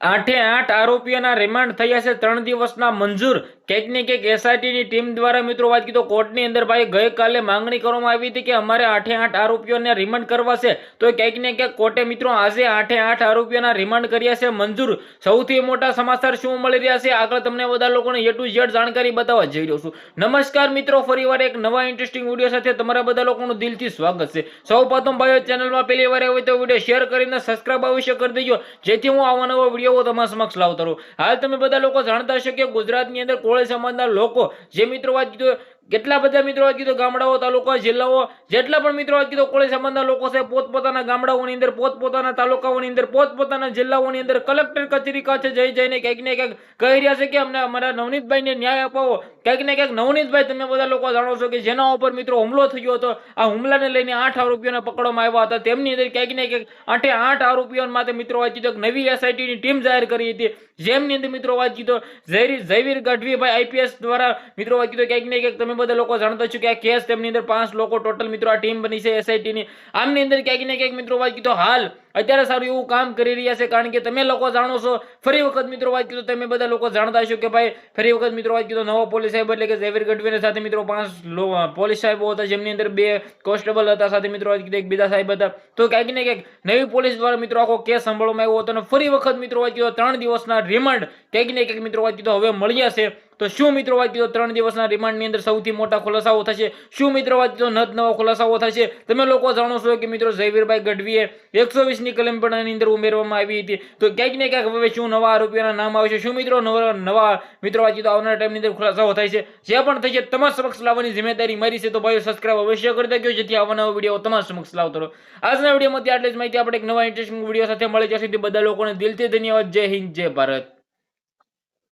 આઠે આઠ આરોપીઓના રિમાન્ડ થયા છે. ત્રણ દિવસના મંજૂર કંઈક ને કંઈક એસઆઈટીની ટીમ દ્વારા મિત્રો વાત કીધો, કોર્ટની અંદર ભાઈ ગઈકાલે માંગણી કરવામાં આવી હતી કે અમારે આઠે આઠ આરોપીઓને રિમાન્ડ કરવા છે. તો કંઈક ને કંઈક કોર્ટે મિત્રો આજે આઠે આઠ આરોપીઓના રિમાન્ડ કર્યા છે. મંજૂર સૌથી મોટા સમાચાર શું મળી રહ્યા છે? આગળ તમને બધા લોકોને એ ટુ ઝેડ જાણકારી બતાવવા જઈ રહ્યો છું. નમસ્કાર મિત્રો, ફરીવાર એક નવા ઇન્ટરેસ્ટિંગ વીડિયો સાથે તમારા બધા લોકોનું દિલથી સ્વાગત છે. સૌ પ્રથમ ભાઈઓ, ચેનલમાં પહેલી વાર આવે તો વીડિયો શેર કરીને સબસ્ક્રાઇબ અવશ્ય કરી દેજો. જેથી હું આવા નવા વીડિયો તમારા સમક્ષ લાવતો રહું. હાલ તમે બધા લોકો જાણતા હશો કે ગુજરાતની અંદર કોળી સમાજના લોકો જે મિત્રો વાત કીધું કેટલા બધા મિત્રો વાત કીધો ગામડાઓ, તાલુકા, જિલ્લાઓ, જેટલા પણ મિત્રો વાત કીધો કોળી સમાજના લોકો છે, પોતપોતાના ગામડાઓની અંદર, પોતપોતાના તાલુકાઓની અંદર, પોતપોતાના જિલ્લાઓની અંદર કલેક્ટર કચેરી ખાતે જઈ જઈને ક્યાંક ને ક્યાંક કહી રહ્યા છે કે અમને અમારા નવનીતભાઈને ન્યાય અપાવો. ક્યાંક ને ક્યાંક નવનીતભાઈ તમે બધા લોકો જાણો છો કે જેના ઉપર મિત્રો હુમલો થયો હતો, આ હુમલાને લઈને આઠ આરોપીઓને પકડવામાં આવ્યા હતા. તેમની અંદર ક્યાંક ને ક્યાંક આઠે આઠ આરોપીઓ માટે મિત્રો વાત કીધું નવી એસઆઈટીની ટીમ જાહેર કરી હતી. જેમની અંદર મિત્રો વાત કીધો ઝૈવીર ગઢવીભાઈ આઈપીએસ દ્વારા મિત્રો વાત કીધો ક્યાંક ને ક્યાંક તમે બધા લોકો જાણતા છો કે આ કેસ તેમની અંદર પાંચ લોકો ટોટલ મિત્રો આ ટીમ બની છે એસઆઈટી ની. આમની અંદર ક્યાંક ને ક્યાંક મિત્રો વાત કીધો, હાલ અત્યારે સારું એવું કામ કરી રહ્યા છે, કારણ કે તમે લોકો જાણો છો. ફરી વખત મિત્રો વાત કીધું તમે બધા લોકો જાણતા હશો કે ભાઈ, ફરી વખત મિત્રો વાત કીધો નવો પોલીસ સાહેબ એટલે કે ઝેવીર ગઢવીને સાથે મિત્રો પાંચ પોલીસ સાહેબો હતા, જેમની અંદર બે કોન્સ્ટેબલ હતા, સાથે મિત્રો વાત કીધો એક બીજા સાહેબ હતા. તો ક્યાંક ને ક્યાંક નવી પોલીસ દ્વારા મિત્રો આખો કેસ સાંભળવામાં આવ્યો હતો અને ફરી વખત મિત્રો વાત કીધો ત્રણ દિવસના રિમાન્ડ ક્યાંક ને ક્યાંક મિત્રો વાત કીધો હવે મળ્યા છે. તો શું મિત્રો વાત કીધો ત્રણ દિવસના રિમાન્ડની અંદર સૌથી મોટા ખુલાસાઓ થશે? શું મિત્રો વાત કીધો નત નવા ખુલાસાઓ થશે? તમે લોકો જાણો છો કે મિત્રો જયવીરભાઈ ગઢવીએ એકસો વીસની કલમ પણ આની અંદર ઉમેરવામાં આવી હતી. તો ક્યાંક ને ક્યાંક હવે શું નવા આરોપીઓના નામ આવશે શું મિત્રો? નવા મિત્રો વાંચી તો આવનારા ટાઈમની અંદર ખુલાસાઓ થાય છે. જે પણ થઈ છે તમારા સમક્ષ લાવવાની જિમ્મેદારી મારી છે તો ભાઈઓ સબસ્ક્રાઈબ અવશ્ય કરી દેજો, જેથી આવા નવા વીડિયો તમારા સમક્ષ લાવતો રહો. આજના વિડીયોમાંથી આટલી જ માહિતી. આપણે એક નવા ઇન્ટરેસ્ટિંગ વીડિયો સાથે મળી જશે બધા લોકોને દિલથી ધન્યવાદ. જય હિન્દ, જય ભારત.